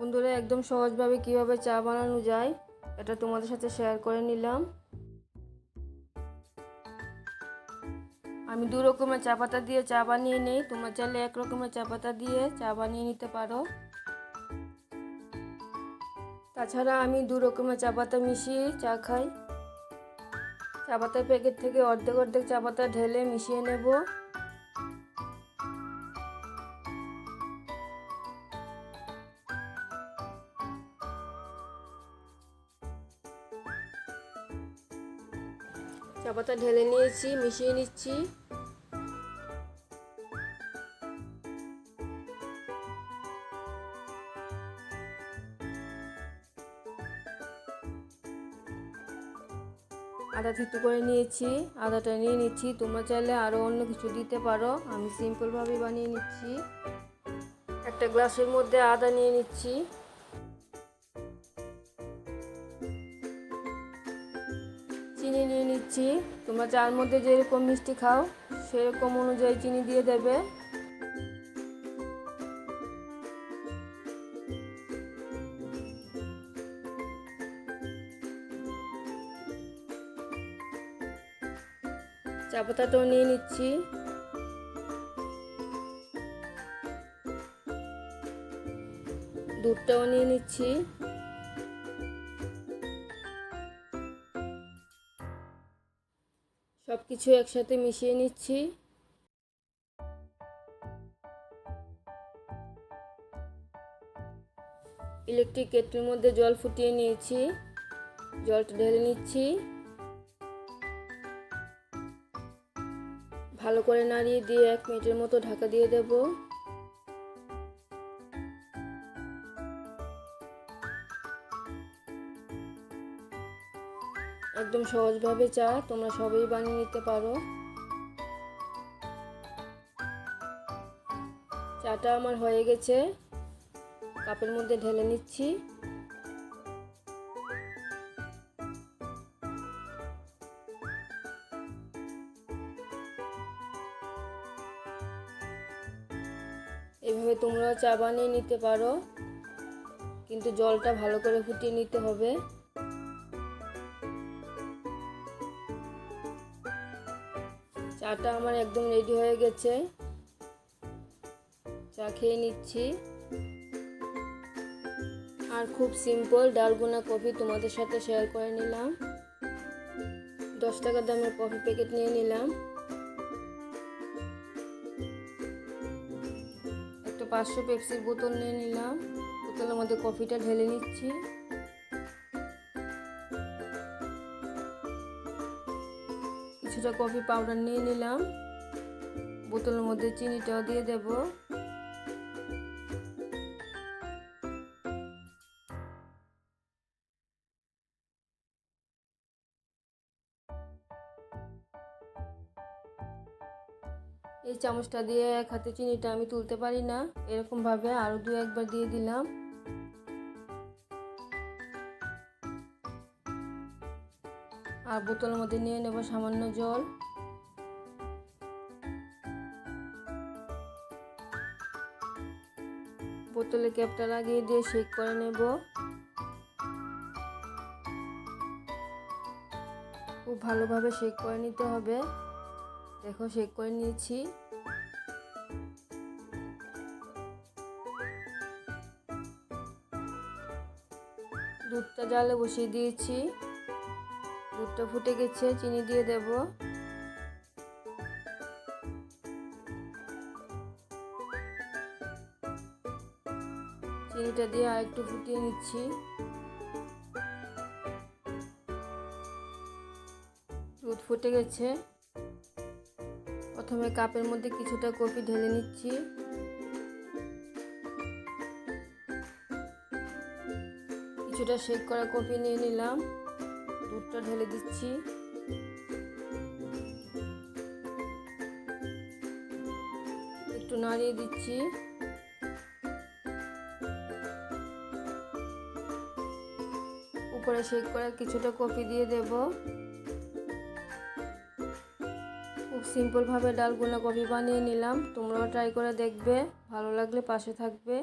বন্ধুরা, একদম সহজভাবে কীভাবে চা বানানো যায়, এটা তোমাদের সাথে শেয়ার করে নিলাম। আমি দু রকমের চা পাতা দিয়ে চা বানিয়ে নিই, তোমরা চাইলে এক রকমের চা পাতা দিয়ে চা বানিয়ে নিতে পারো। তাছাড়া আমি দু রকমের চা পাতা মিশিয়ে চা খাই। চা পাতার প্যাকেট থেকে অর্ধেক অর্ধেক চা পাতা ঢেলে মিশিয়ে নেব। চা পাতা ঢেলে নিয়েছি, মিশিয়ে নিচ্ছি। আদা থিতু করে নিয়েছি, আদাটা নিয়ে নিচ্ছি। তোমরা চাইলে আরও অন্য কিছু দিতে পারো। আমি সিম্পলভাবে বানিয়ে নিচ্ছি। একটা গ্লাসের মধ্যে আদা নিয়ে নিচ্ছি। চিনি নিয়ে নিচ্ছি। তোমরা চার মধ্যে যেরকম মিষ্টি খাও, সেরকম অনুযায়ী চিনি দিয়ে দেবে। চা পাতাটাও নিয়ে নিচ্ছি। দুধটাও নিয়ে নিচ্ছি। সব কিছু একসাথে মিশিয়ে নিচ্ছি। ইলেকট্রিক কেটলির মধ্যে জল ফুটিয়ে নিয়েছি। জলটা ঢেলে নিচ্ছি। ভালো করে নাড়িয়ে দিয়ে এক মিনিটের মতো ঢাকা দিয়ে দেব। একদম সহজভাবে চা তোমরা সবাই বানিয়ে নিতে পারো। চাটা আমার হয়ে গেছে। কাপের মধ্যে ঢেলে নিচ্ছি। এভাবে তোমরাও চা বানিয়ে নিতে পারো। কিন্তু জলটা ভালো করে ফুটিয়ে নিতে হবে। চাটা আমার একদম রেডি হয়ে গেছে। চা খেয়ে নিচ্ছি। আর খুব সিম্পল ডালগুনা কফি তোমাদের সাথে শেয়ার করে নিলাম। দশ টাকা দামের কফি প্যাকেট নিয়ে নিলাম। একটা পাঁচশো পেপসির বোতল নিয়ে নিলাম। বোতলের মধ্যে কফিটা ঢেলে নিচ্ছি। কিছুটা কফি পাউডার নিয়ে নিলাম। বোতলের মধ্যে চিনিটাও দিয়ে দেব। এই চামচটা দিয়ে এক হাতে চিনিটা আমি তুলতে পারি না। এরকমভাবে আরও দু একবার দিয়ে দিলাম। আর বোতলের মধ্যে নিয়ে নেব সামান্য জল। বোতলে ক্যাপটা লাগিয়ে দিয়ে শেক করে নেব। খুব ভালোভাবে শেক করে নিতে হবে। দেখো শেক করে নিয়েছি। দুধটা জালে বসিয়ে দিয়েছি। দুধটা ফুটে গেছে, চিনি দিয়ে দেব। চিনিটা দিয়ে আর একটু ফুটিয়ে নিচ্ছি। দুধ ফুটে গেছে। প্রথমে কাপের মধ্যে কিছুটা কফি ঢেলে নিচ্ছি। কিছুটা শেক করা কফি নিয়ে নিলাম। দুধটা ঢেলে দিচ্ছি। একটু নাড়িয়ে দিচ্ছি। উপরে শেক করা কিছুটা কফি দিয়ে দেব। খুব সিম্পলভাবে ডালগুনা কফি বানিয়ে নিলাম। তোমরাও ট্রাই করে দেখবে। ভালো লাগলে পাশে থাকবে।